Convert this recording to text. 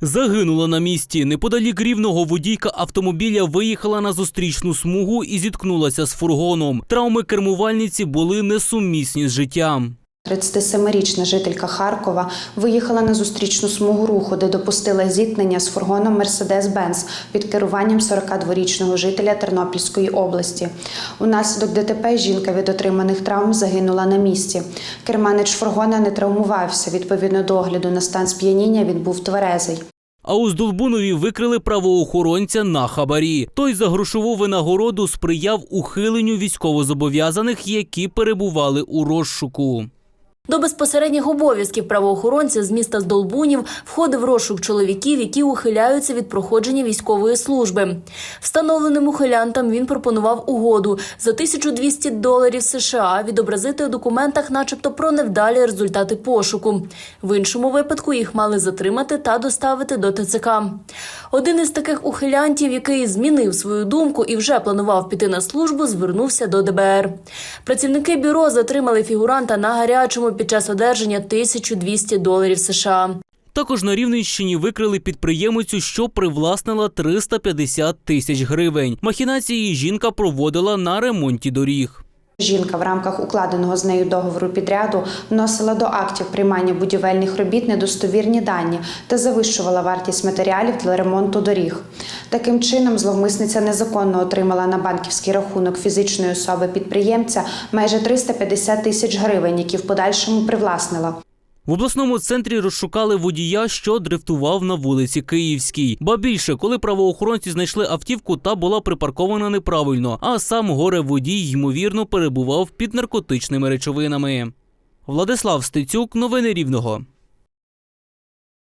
Загинула на місці. Неподалік рівного водійка автомобіля виїхала на зустрічну смугу і зіткнулася з фургоном. Травми кермувальниці були несумісні з життям. 37-річна жителька Харкова виїхала на зустрічну смугу руху, де допустила зіткнення з фургоном Mercedes-Benz під керуванням 42-річного жителя Тернопільської області. Унаслідок ДТП жінка від отриманих травм загинула на місці. Керманич фургона не травмувався. Відповідно до огляду на стан сп'яніння він був тверезий. А у Здолбунові викрили правоохоронця на хабарі. Той за грошову винагороду сприяв ухиленню військовозобов'язаних, які перебували у розшуку. До безпосередніх обов'язків правоохоронця з міста Здолбунів входив розшук чоловіків, які ухиляються від проходження військової служби. Встановленим ухилянтам він пропонував угоду за 1200 доларів США відобразити у документах, начебто, про невдалі результати пошуку. В іншому випадку їх мали затримати та доставити до ТЦК. Один із таких ухилянтів, який змінив свою думку і вже планував піти на службу, звернувся до ДБР. Працівники бюро затримали фігуранта на гарячому під час одержання 1200 доларів США. Також на Рівненщині викрили підприємицю, що привласнила 350 тисяч гривень. Махінації жінка проводила на ремонті доріг. Жінка в рамках укладеного з нею договору підряду вносила до актів приймання будівельних робіт недостовірні дані та завищувала вартість матеріалів для ремонту доріг. Таким чином, зловмисниця незаконно отримала на банківський рахунок фізичної особи підприємця майже 350 тисяч гривень, які в подальшому привласнила. В обласному центрі розшукали водія, що дрифтував на вулиці Київській. Ба більше, коли правоохоронці знайшли автівку, та була припаркована неправильно, а сам горе водій ймовірно перебував під наркотичними речовинами. Владислав Стецюк, новини Рівного.